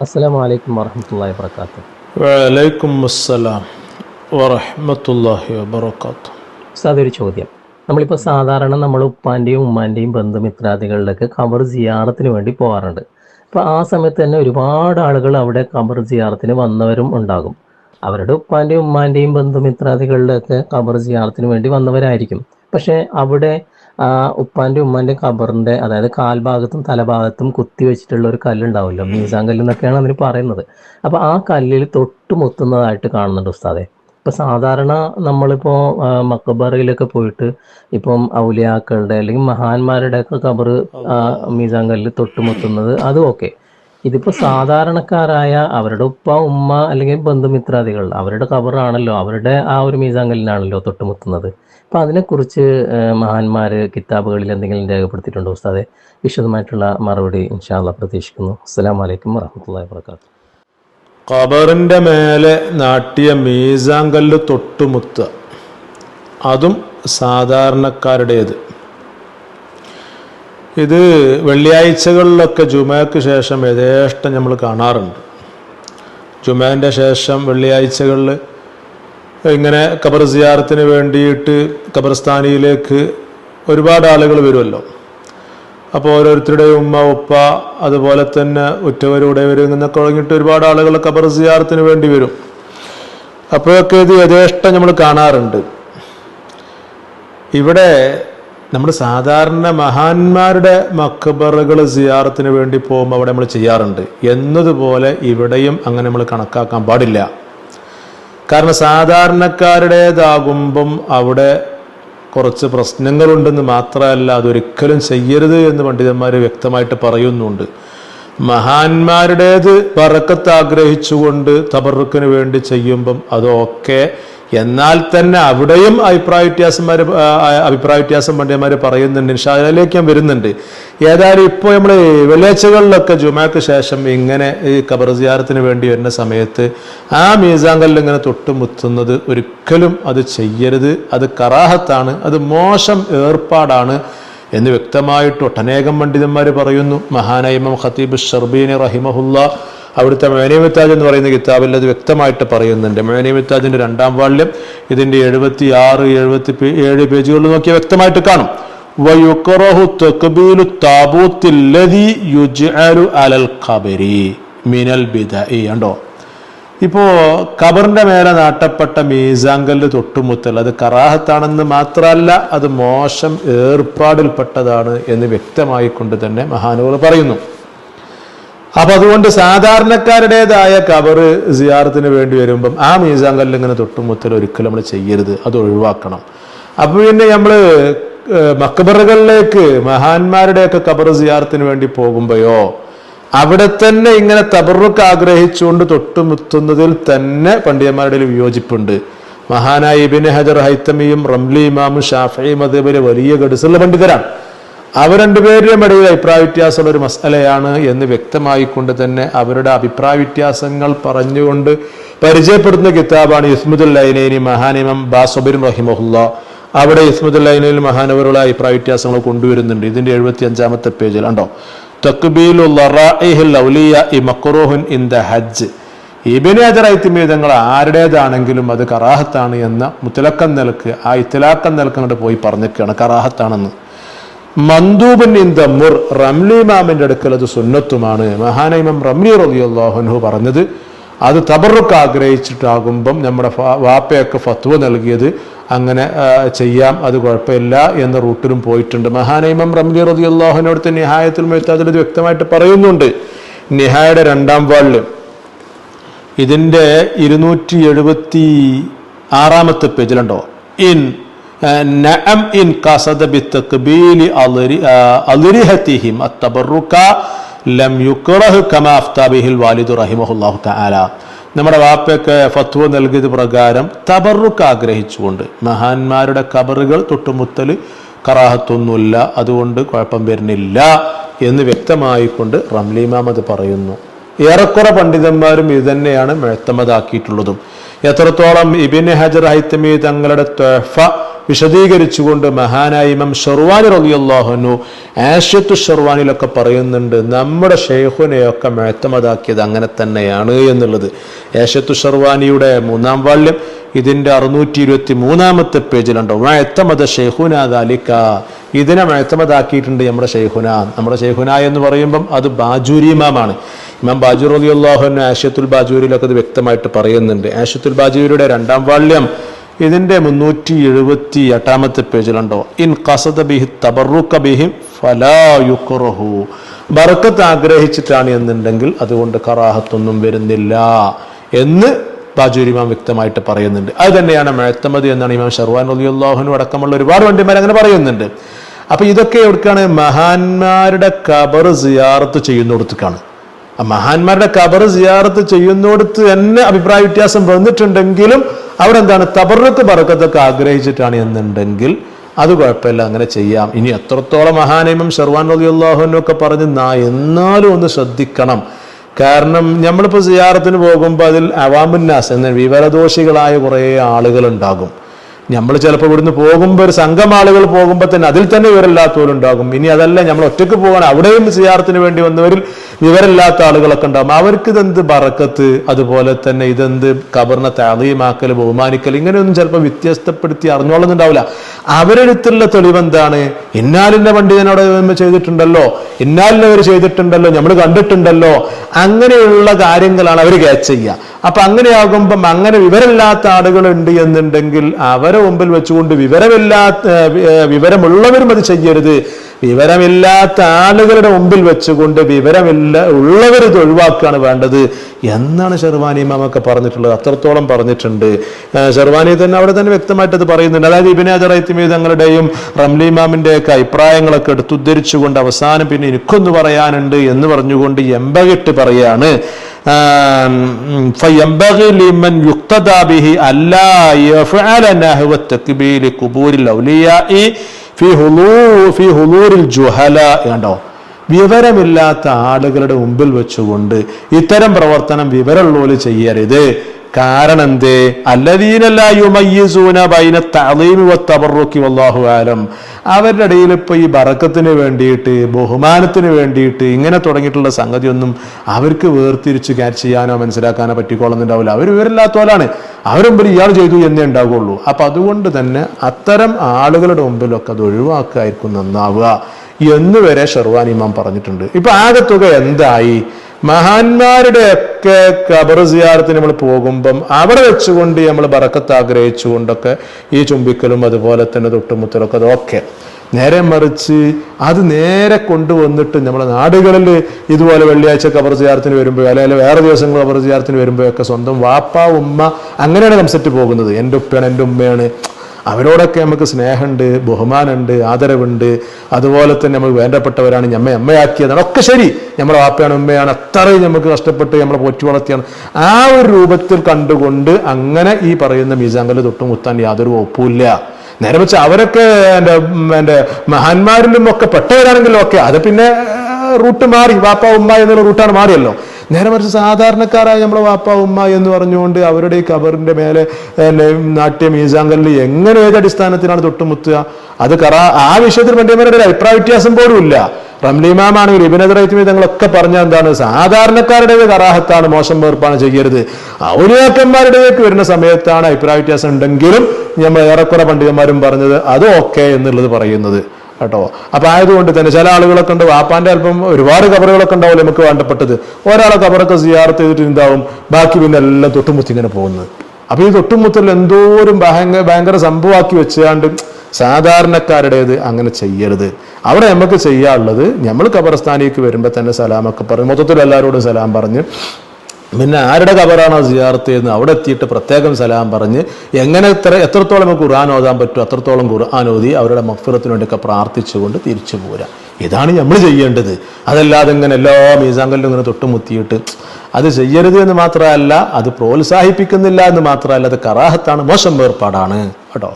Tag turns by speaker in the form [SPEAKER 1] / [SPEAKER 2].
[SPEAKER 1] അസ്സലാമു അലൈക്കും വറഹമത്തല്ലാഹി
[SPEAKER 2] വലൈക്കും അസ്സലാം വറഹ്മത്തുള്ളാഹി വബറകാത്തു
[SPEAKER 1] ഉസ്താദ് ഒരു ചോദ്യം. നമ്മളിപ്പോൾ സാധാരണ നമ്മൾ ഉപ്പാന്റെയും ഉമ്മാന്റെയും ബന്ധുമിത്രാദികളിലൊക്കെ ഖബർ സിയാറത്തിന് വേണ്ടി പോകാറുണ്ട് അപ്പോൾ ആ സമയത്ത് തന്നെ ഒരുപാട് ആളുകൾ അവിടെ ഖബർ സിയാറത്തിന് വന്നവരും ഉണ്ടാകും. അവരുടെ ഉപ്പാന്റെയും ഉമ്മാന്റെയും ബന്ധുമിത്രാദികളിലൊക്കെ ഖബർ സിയാറത്തിന് വേണ്ടി വന്നവരായിരിക്കും. പക്ഷേ അവിടെ ആ ഉപ്പാന്റെ ഉമ്മാന്റെ കബറിന്റെ അതായത് കാൽഭാഗത്തും തലഭാഗത്തും കുത്തി വെച്ചിട്ടുള്ള ഒരു കല്ലുണ്ടാവുമല്ലോ മീസാം കല്ല് എന്നൊക്കെയാണ് അതിന് പറയുന്നത്. അപ്പോൾ ആ കല്ലിൽ തൊട്ടുമുത്തുന്നതായിട്ട് കാണുന്നുണ്ട് ഉസ്താദെ. ഇപ്പൊ സാധാരണ നമ്മളിപ്പോ മക്കബറയിലൊക്കെ പോയിട്ട് ഇപ്പം ഔലിയാക്കളുടെ അല്ലെങ്കിൽ മഹാന്മാരുടെ ഒക്കെ കബറ് മീസാം കല്ലിൽ തൊട്ടുമുത്തുന്നത് അത് ഓക്കെ ഇതിപ്പോ സാധാരണക്കാരായ അവരുടെ ഉപ്പ ഉമ്മ അല്ലെങ്കിൽ ബന്ധുമിത്രാദികൾ അവരുടെ കബറാണല്ലോ അവരുടെ ആ ഒരു മീസാങ്കലിനാണല്ലോ തൊട്ടുമുത്തുന്നത് അപ്പൊ അതിനെക്കുറിച്ച് മഹാന്മാര് കിതാബുകളിൽ എന്തെങ്കിലും രേഖപ്പെടുത്തിയിട്ടുണ്ടോ ഉസ്താദെ? വിശദമായിട്ടുള്ള മറുപടി ഇൻഷാല്ല പ്രതീക്ഷിക്കുന്നു. അസ്സാം വലൈക്കും വറഹമുല്ലാ വാത്തു
[SPEAKER 2] ഖബറിന്റെ മേലെ നാട്ടിയ മീസാങ്കല്ല് തൊട്ടുമുത്ത അതും സാധാരണക്കാരുടേത്. ഇത് വെള്ളിയാഴ്ചകളിലൊക്കെ ജുമാക്ക് ശേഷം യഥേഷ്ടം നമ്മൾ കാണാറുണ്ട്. ജുമേന്റെ ശേഷം വെള്ളിയാഴ്ചകളിൽ ഇങ്ങനെ ഖബർ സിയാറത്തിന് വേണ്ടിയിട്ട് ഖബർസ്ഥാനിയിലേക്ക് ഒരുപാട് ആളുകൾ വരുമല്ലോ. അപ്പോൾ ഓരോരുത്തരുടെയും ഉമ്മ ഉപ്പ അതുപോലെ തന്നെ ഉറ്റവരുടെ വരും എന്നൊക്കെ തുടങ്ങിയിട്ട് ഒരുപാട് ആളുകൾ ഖബർ സിയാറത്തിന് വേണ്ടി വരും. അപ്പോഴൊക്കെ ഇത് യഥേഷ്ടം നമ്മൾ കാണാറുണ്ട്. ഇവിടെ നമ്മൾ സാധാരണ മഹാന്മാരുടെ മക്കബറുകൾ സിയാറത്തിന് വേണ്ടി പോകുമ്പോൾ അവിടെ നമ്മൾ ചെയ്യാറുണ്ട്. എന്നതുപോലെ ഇവിടെയും അങ്ങനെ നമ്മൾ കണക്കാക്കാൻ പാടില്ല. കാരണം സാധാരണക്കാരുടേതാകുമ്പം അവിടെ കുറച്ച് പ്രശ്നങ്ങളുണ്ടെന്ന് മാത്രമല്ല അതൊരിക്കലും ചെയ്യരുത് എന്ന് പണ്ഡിതന്മാർ വ്യക്തമായിട്ട് പറയുന്നുണ്ട്. മഹാന്മാരുടേത് പറക്കത്ത് ആഗ്രഹിച്ചുകൊണ്ട് തബറുക്കിന് വേണ്ടി ചെയ്യുമ്പം അതൊക്കെ എന്നാൽ തന്നെ അവിടെയും അഭിപ്രായ വ്യത്യാസന്മാർ അഭിപ്രായ വ്യത്യാസം പണ്ഡിതന്മാർ പറയുന്നുണ്ട്. ഇൻഷാദിലേക്ക് ഞാൻ വരുന്നുണ്ട്. ഏതായാലും ഇപ്പോൾ നമ്മൾ വെള്ളിയാഴ്ചകളിലൊക്കെ ജുമാക്ക് ശേഷം ഇങ്ങനെ ഈ ഖബർ സിയാറത്തിന് വേണ്ടി വരുന്ന സമയത്ത് ആ മീസാങ്കല്ലിൽ ഇങ്ങനെ തൊട്ടുമുത്തുന്നത് ഒരിക്കലും അത് ചെയ്യരുത്. അത് കറാഹത്താണ്. അത് മോശം ഏർപ്പാടാണ് എന്ന് വ്യക്തമായിട്ട് ഒട്ടനേകം പണ്ഡിതന്മാർ പറയുന്നു. മഹാനൈമം ഖത്തീബ് ഷർബീനി റഹിമഹുല്ല അവിടുത്തെ മേനേമിത്താജ് എന്ന് പറയുന്ന കിതാബിൽ അത് വ്യക്തമായിട്ട് പറയുന്നുണ്ട്. മേനേമിത്താജിന്റെ രണ്ടാം വാള്യം ഇതിന്റെ എഴുപത്തി ആറ് എഴുപത്തി ഏഴ് പേജുകളിൽ നോക്കിയാൽ വ്യക്തമായിട്ട് കാണും. വയുക്കറഹു തക്ബീലു താബൂത്തില്ലദി യുജ്അലു അലൽ ഖബരി മിനൽ ബിദഇ കണ്ടോ? ഇപ്പോ ഖബറിന്റെ മേലെ നാട്ടപ്പെട്ട മീസാങ്കല്ല് തൊട്ടുമുത്തൽ അത് കറാഹത്താണെന്ന് മാത്രമല്ല അത് മോശം ഏർപ്പാടിൽപ്പെട്ടതാണ് എന്ന് വ്യക്തമായിക്കൊണ്ട് തന്നെ മഹാനുകൾ പറയുന്നു. അപ്പൊ അതുകൊണ്ട് സാധാരണക്കാരുടേതായ കബറ് സിയാറത്തിന് വേണ്ടി വരുമ്പം ആ മീസാങ്കല്ല് ഇങ്ങനെ തൊട്ടുമുത്തൽ ഒരിക്കലും നമ്മൾ ചെയ്യരുത്. അത് ഒഴിവാക്കണം. അപ്പൊ പിന്നെ നമ്മൾ മക്ബറുകളിലേക്ക് മഹാന്മാരുടെയൊക്കെ കബർ സിയാറത്തിന് വേണ്ടി പോകുമ്പോയോ അവിടെ തന്നെ ഇങ്ങനെ തബറുക്ക് ആഗ്രഹിച്ചുകൊണ്ട് തൊട്ടുമുത്തുന്നതിൽ തന്നെ പണ്ഡിതന്മാരുടെ വിയോജിപ്പുണ്ട്. മഹാനായ ഇബിൻ ഹജർ ഹൈത്തമിയും റംലി ഇമാമും ഷാഫിയും അതേപോലെ വലിയ ഗഡുസുള്ള പണ്ഡിതരാണ്. അവർ രണ്ടുപേരുടെയും ഇടയിൽ അഭിപ്രായ വ്യത്യാസമുള്ള ഒരു മസലയാണ് എന്ന് വ്യക്തമായിക്കൊണ്ട് തന്നെ അവരുടെ അഭിപ്രായ വ്യത്യാസങ്ങൾ പറഞ്ഞുകൊണ്ട് പരിചയപ്പെടുത്തുന്ന കിതാബാണ് ഇസ്മുദുൽ ലൈനൈനി മഹാനിമം ബാസബിൻ റഹിമഹുല്ല. അവിടെ ഇസ്മുദുൽ ലൈനയിൽ മഹാനവരുടെ അഭിപ്രായ വ്യത്യാസങ്ങൾ കൊണ്ടുവരുന്നുണ്ട്. ഇതിന്റെ എഴുപത്തി അഞ്ചാമത്തെ പേജിൽ ഉണ്ടോ ഇൻ ദ ഹജ്ജ്. ഇബിന് ആരുടേതാണെങ്കിലും അത് കറാഹത്താണ് എന്ന മുത്തലക്കം നിലയ്ക്ക് ആ ഇത്തലാക്കം നിലയ്ക്ക് അങ്ങോട്ട് പോയി പറഞ്ഞിരിക്കുകയാണ്. കറാഹത്താണെന്ന്. മന്ദൂബൻ ഇൻ ദ മുർ റംലി ഇമാമിന്റെ അടുക്കൽ അത് സുന്നത്തുമാണ്. മഹാനൈമം റംലി റളിയല്ലാഹുൻഹു പറഞ്ഞത് അത് തബറുക്ക് ആഗ്രഹിച്ചിട്ടാകുമ്പം നമ്മുടെ വാപ്പയൊക്കെ ഫത്വ നൽകിയത് അങ്ങനെ ചെയ്യാം അത് കുഴപ്പമില്ല എന്ന റൂട്ടിലും പോയിട്ടുണ്ട്. മഹാനൈമം റംലി റളിയല്ലാഹുവിനോടുത്തെ നിഹായത്തിൽ മെഴുത്താതിൽ ഇത് വ്യക്തമായിട്ട് പറയുന്നുണ്ട്. നിഹായുടെ രണ്ടാം വാളിൽ ഇതിന്റെ ഇരുന്നൂറ്റി എഴുപത്തി ആറാമത്തെ പേജിലുണ്ടോ? ഇൻ നഅം ഇൻ ഖസദ ബിത്തഖ്ബീലി അളരി അളരിഹതിഹിം അത്തബറുക ലം യുക്റഹ് കമാ വാലിദു റഹിമഹുല്ലാഹു തആല നമ്മുടെ വാപ്പയ്ക്ക് ഫത്വ നൽകിയത് പ്രകാരം തബറുക്ക് ആഗ്രഹിച്ചുകൊണ്ട് മഹാന്മാരുടെ കബറുകൾ തൊട്ടുമുത്തൽ കറാഹത്തൊന്നുമില്ല അതുകൊണ്ട് കുഴപ്പം വരുന്നില്ല എന്ന് വ്യക്തമായിക്കൊണ്ട് റംലിമാമത് പറയുന്നു. ഏറെക്കുറെ പണ്ഡിതന്മാരും ഇത് തന്നെയാണ് മെഴുത്തമതാക്കിയിട്ടുള്ളതും എത്രത്തോളം ഇബിൻ ഹജർ ഹൈത്തമി തങ്ങളുടെ ത്വഫ വിശദീകരിച്ചുകൊണ്ട് മഹാനായ ഇമാം ഷെർവാനി റബിയുള്ളാഹുനു ആഷ്യത്തു ഷെർവാനിലൊക്കെ പറയുന്നുണ്ട് നമ്മുടെ ഷെയ്ഖുനെയൊക്കെ മേത്തമതാക്കിയത് അങ്ങനെ തന്നെയാണ് എന്നുള്ളത്. ആഷ്യത്തു ഷെർവാനിയുടെ മൂന്നാം വാള്യം ഇതിന്റെ അറുന്നൂറ്റി ഇരുപത്തി മൂന്നാമത്തെ പേജിലുണ്ടോ മേത്തമത ഷെയ്ഖുന ദാലിക്ക ഇതിനെ മേത്തമതാക്കിയിട്ടുണ്ട് നമ്മുടെ ഷെയ്ഖുന നമ്മുടെ ഷെയ്ഖുന എന്ന് പറയുമ്പം അത് ബാജൂരി ഇമാമാണ്. ഇമാം ബാജൂർ അള്ളാഹുന് ആഷ്യത്തുൽ ബാജൂരിലൊക്കെ അത് വ്യക്തമായിട്ട് പറയുന്നുണ്ട്. ആഷ്യത്തുൽ ബാജൂരിയുടെ രണ്ടാം വാള്യം ഇതിന്റെ മുന്നൂറ്റി എഴുപത്തി എട്ടാമത്തെ പേജിലുണ്ടോ? ഇൻ കസദ ബിഹി തബറുക്ക ബിഹി ഫലാ യുക്റഹു. ബർക്കത്ത് ആഗ്രഹിച്ചിട്ടാണ് എന്നുണ്ടെങ്കിൽ അതുകൊണ്ട് കറാഹത്തൊന്നും വരുന്നില്ല എന്ന് ബാജുരിമാം വ്യക്തമായിട്ട് പറയുന്നുണ്ട്. അത് തന്നെയാണ് മെഴത്തമതി എന്നാണ് ഇമാം ഷർവാൻ അലി അള്ളാഹുനും അടക്കമുള്ള ഒരുപാട് വണ്ടിമാർ അങ്ങനെ പറയുന്നുണ്ട്. അപ്പൊ ഇതൊക്കെ എവിടേക്കാണ്? മഹാന്മാരുടെ കബർ സിയാറത്ത് ചെയ്യുന്നിടത്തേക്കാണ്. മഹാന്മാരുടെ കബർ സിയാറത്ത് ചെയ്യുന്നിടത്ത് തന്നെ അഭിപ്രായ വ്യത്യാസം വന്നിട്ടുണ്ടെങ്കിലും അവിടെ എന്താണ് തബറക്ക് പറക്കത്തൊക്കെ ആഗ്രഹിച്ചിട്ടാണ് എന്നുണ്ടെങ്കിൽ അത് കുഴപ്പമില്ല അങ്ങനെ ചെയ്യാം. ഇനി എത്രത്തോളം മഹാനൈമം ഷെർവാൻ അലി അള്ളാഹുവിനൊക്കെ പറഞ്ഞ് നാ എന്നാലും ഒന്ന് ശ്രദ്ധിക്കണം. കാരണം നമ്മളിപ്പോൾ സിയാറത്തിന് പോകുമ്പോൾ അതിൽ അവാമുന്നാസ് എന്ന വിവരദോഷികളായ കുറേ ആളുകൾ ഉണ്ടാകും നമ്മൾ ചിലപ്പോൾ ഇവിടുന്ന് പോകുമ്പോൾ ഒരു സംഘം ആളുകൾ പോകുമ്പോൾ തന്നെ അതിൽ തന്നെ വിവരമില്ലാത്തവരുണ്ടാകും. ഇനി അതല്ല നമ്മൾ ഒറ്റയ്ക്ക് പോകാൻ അവിടെയും സിയാറത്തിന് വേണ്ടി വന്നവരിൽ വിവരമില്ലാത്ത ആളുകളൊക്കെ ഉണ്ടാകും. അവർക്ക് ഇതെന്ത് ബറക്കത്ത്? അതുപോലെ തന്നെ ഇതെന്ത് കബറിനെ താളീമാക്കൽ ബഹുമാനിക്കൽ ഇങ്ങനെയൊന്നും ചിലപ്പോൾ വ്യത്യസ്തപ്പെടുത്തി അറിഞ്ഞോളുന്നുണ്ടാവില്ല. അവരെടുത്തുള്ള തെളിവെന്താണ് ഇന്നാലിന്റെ പണ്ഡിതനോട് ചെയ്തിട്ടുണ്ടല്ലോ. ഇന്നാലിനവർ ചെയ്തിട്ടുണ്ടല്ലോ. നമ്മൾ കണ്ടിട്ടുണ്ടല്ലോ. അങ്ങനെയുള്ള കാര്യങ്ങളാണ് അവർ ക്യാച്ച് ചെയ്യുക. അപ്പൊ അങ്ങനെയാകുമ്പം അങ്ങനെ വിവരമില്ലാത്ത ആളുകളുണ്ട് എന്നുണ്ടെങ്കിൽ അവരെ മുമ്പിൽ വെച്ചുകൊണ്ട് വിവരമില്ലാത്ത വിവരമുള്ളവരും അത് ചെയ്യരുത്. വിവരമില്ലാത്ത ആളുകളുടെ മുമ്പിൽ വെച്ചുകൊണ്ട് വിവരമില്ല ഉള്ളവർ ഇത് ഒഴിവാക്കുകയാണ് വേണ്ടത് എന്നാണ് ഷെർവാനി മാമൊക്കെ പറഞ്ഞിട്ടുള്ളത്. അത്രത്തോളം പറഞ്ഞിട്ടുണ്ട്. ഷെർവാനി തന്നെ അവിടെ തന്നെ വ്യക്തമായിട്ട് അത് പറയുന്നുണ്ട്. അതായത് ഇബിനെ അജറൈത്തിമീ തങ്ങളുടെയും റംലി ഇമാമിന്റെ ഒക്കെ അഭിപ്രായങ്ങളൊക്കെ എടുത്തുദ്ധരിച്ചുകൊണ്ട് അവസാനം പിന്നെ എനിക്കൊന്ന് പറയാനുണ്ട് എന്ന് പറഞ്ഞുകൊണ്ട് എമ്പകിട്ട് പറയാണ്. فينبغي لمن يقتدى به ألا يفعل نحو التكبير قبور الأولياء في حضور في حضور الجهلاء കണ്ടോ വിവരമില്ലാത്ത ആളുകളുടെ മുമ്പിൽ വെച്ചുകൊണ്ട് ഇത്തരം പ്രവർത്തനം വിവരമുള്ളവര് ചെയ്യരുത് കാരണം എന്ത് അല്ലദീനല്ലായുമയ്യസൂന ബൈന വല്ലാഹു ആലം. അവരുടെ ഇടയിൽ ഇപ്പൊ ഈ ബറക്കത്തിന് വേണ്ടിയിട്ട് ബഹുമാനത്തിന് വേണ്ടിയിട്ട് ഇങ്ങനെ തുടങ്ങിയിട്ടുള്ള സംഗതിയൊന്നും അവർക്ക് വേർതിരിച്ച് ക്യാച്ച് ചെയ്യാനോ മനസ്സിലാക്കാനോ പറ്റിക്കോളുന്നുണ്ടാവില്ല. അവർ വിവരമില്ലാത്തോലാണ് അവരും ഇയാൾ ചെയ്തു എന്നേ ഉണ്ടാവുള്ളൂ അപ്പൊ അതുകൊണ്ട് തന്നെ അത്തരം ആളുകളുടെ മുമ്പിലൊക്കെ അത് ഒഴിവാക്കായിരിക്കും നന്നാവുക എന്ന് വരെ ഇമാം പറഞ്ഞിട്ടുണ്ട്. ഇപ്പൊ തുക എന്തായി? മഹാന്മാരുടെ ഒക്കെ കബർ സിയാറത്തിന് നമ്മൾ പോകുമ്പം അവിടെ വെച്ചുകൊണ്ട് നമ്മൾ ബറക്കത്ത് ആഗ്രഹിച്ചുകൊണ്ടൊക്കെ ഈ ചുംബിക്കലും അതുപോലെ തന്നെ തൊട്ടുമുത്തലൊക്കെ അതൊക്കെ നേരെ മറിച്ച് അത് നേരെ കൊണ്ടുവന്നിട്ട് നമ്മുടെ നാടുകളിൽ ഇതുപോലെ വെള്ളിയാഴ്ച കബർ സിയാറത്തിന് വരുമ്പോൾ അല്ലെങ്കിൽ വേറെ ദിവസങ്ങൾ കബർ സിയാറത്തിന് വരുമ്പോഴൊക്കെ സ്വന്തം വാപ്പ ഉമ്മ അങ്ങനെയാണ് കൺസെപ്റ്റ് പോകുന്നത്. എന്റെ ഉപ്പയാണ് എന്റെ ഉമ്മയാണ്. അവരോടൊക്കെ നമുക്ക് സ്നേഹമുണ്ട് ബഹുമാനമുണ്ട് ആദരവുണ്ട്. അതുപോലെ തന്നെ നമുക്ക് വേണ്ടപ്പെട്ടവരാണ് ഞമ്മ അമ്മയാക്കിയതാണ് ഒക്കെ ശരി. നമ്മളെ വാപ്പയാണ് ഉമ്മയാണ് അത്രയും നമുക്ക് കഷ്ടപ്പെട്ട് നമ്മളെ പോറ്റി വളർത്തിയാണ്. ആ ഒരു രൂപത്തിൽ കണ്ടുകൊണ്ട് അങ്ങനെ ഈ പറയുന്ന മീസാങ്കൽ തൊട്ടുമുത്താൻ യാതൊരു ഒപ്പുമില്ല നേരെ വെച്ച് അവരൊക്കെ എന്റെ എന്റെ മഹാന്മാരിലും ഒക്കെ പെട്ടവരാണെങ്കിലും ഒക്കെ അത് പിന്നെ റൂട്ട് മാറി. വാപ്പ ഉമ്മ എന്നുള്ള റൂട്ടാണ് മാറിയല്ലോ. നേരെ മറിച്ച് സാധാരണക്കാരായ നമ്മളെ വാപ്പ ഉമ്മ എന്ന് പറഞ്ഞുകൊണ്ട് അവരുടെ ഈ കബറിന്റെ മേലെ നാട്യം നാട്യ മീസാങ്കലിൽ എങ്ങനെ ഏത് അടിസ്ഥാനത്തിലാണ് തൊട്ടുമുത്തുക? അത് കറ ആ വിഷയത്തിൽ പണ്ഡിതന്മാരുടെ ഒരു അഭിപ്രായ വ്യത്യാസം പോലും ഇല്ല. റംലിമാമാണെങ്കിൽ ഇബിനദ്രൈത്മി തങ്ങളൊക്കെ പറഞ്ഞ എന്താണ് സാധാരണക്കാരുടെ കറാഹത്താണ് മോശം വേർപ്പാണ് ചെയ്യരുത്. ഔലിയാക്കന്മാരുടേക്ക് വരുന്ന സമയത്താണ് അഭിപ്രായ വ്യത്യാസം ഉണ്ടെങ്കിലും നമ്മൾ ഏറെക്കുറെ പണ്ഡിതന്മാരും പറഞ്ഞത് അത് ഓക്കെ എന്നുള്ളത് പറയുന്നത്. കേട്ടോ. അപ്പൊ ആയതുകൊണ്ട് തന്നെ ചില ആളുകളൊക്കെ ഉണ്ട് വാപ്പാന്റെ അല്പം ഒരുപാട് കബറുകളൊക്കെ ഉണ്ടാവും നമുക്ക് വേണ്ടപ്പെട്ടത്. ഒരാളെ കബറൊക്കെ സിയാർത്ത് ചെയ്തിട്ട് എന്താവും? ബാക്കി പിന്നെ എല്ലാം തൊട്ടുമുത്തി ഇങ്ങനെ പോകുന്നത്. അപ്പൊ ഈ തൊട്ടുമുത്തിൽ എന്തോരം ഭയങ്കര ഭയങ്കര സംഭവമാക്കി വെച്ചാണ്ട് സാധാരണക്കാരുടേത് അങ്ങനെ ചെയ്യരുത്. അവിടെ നമുക്ക് ചെയ്യാനുള്ളത് നമ്മൾ കബറസ്ഥാനിലേക്ക് വരുമ്പോൾ തന്നെ സലാമൊക്കെ പറയും. മൊത്തത്തിൽ എല്ലാവരോടും സലാം പറഞ്ഞ് പിന്നെ ആരുടെ കബറാണോ സിയാർത്ത് എന്ന് അവിടെ എത്തിയിട്ട് പ്രത്യേകം സലാം പറഞ്ഞ് എങ്ങനെ എത്ര എത്രത്തോളം ഖുർആൻ ഓതാൻ പറ്റും അത്രത്തോളം ഖുർആൻ ഓതി അവരുടെ മഫ്ഫിറത്തിന് വേണ്ടിയൊക്കെ പ്രാർത്ഥിച്ചുകൊണ്ട് തിരിച്ചു പോരാ. ഇതാണ് നമ്മൾ ചെയ്യേണ്ടത്. അതല്ലാതെ ഇങ്ങനെ എല്ലാ മീസാങ്കലിലും ഇങ്ങനെ തൊട്ടുമുത്തിയിട്ട് അത് ചെയ്യരുത് എന്ന് മാത്രമല്ല അത് പ്രോത്സാഹിപ്പിക്കുന്നില്ല എന്ന് മാത്രമല്ല അത് കറാഹത്താണ് മോശം വേർപാടാണ് കേട്ടോ?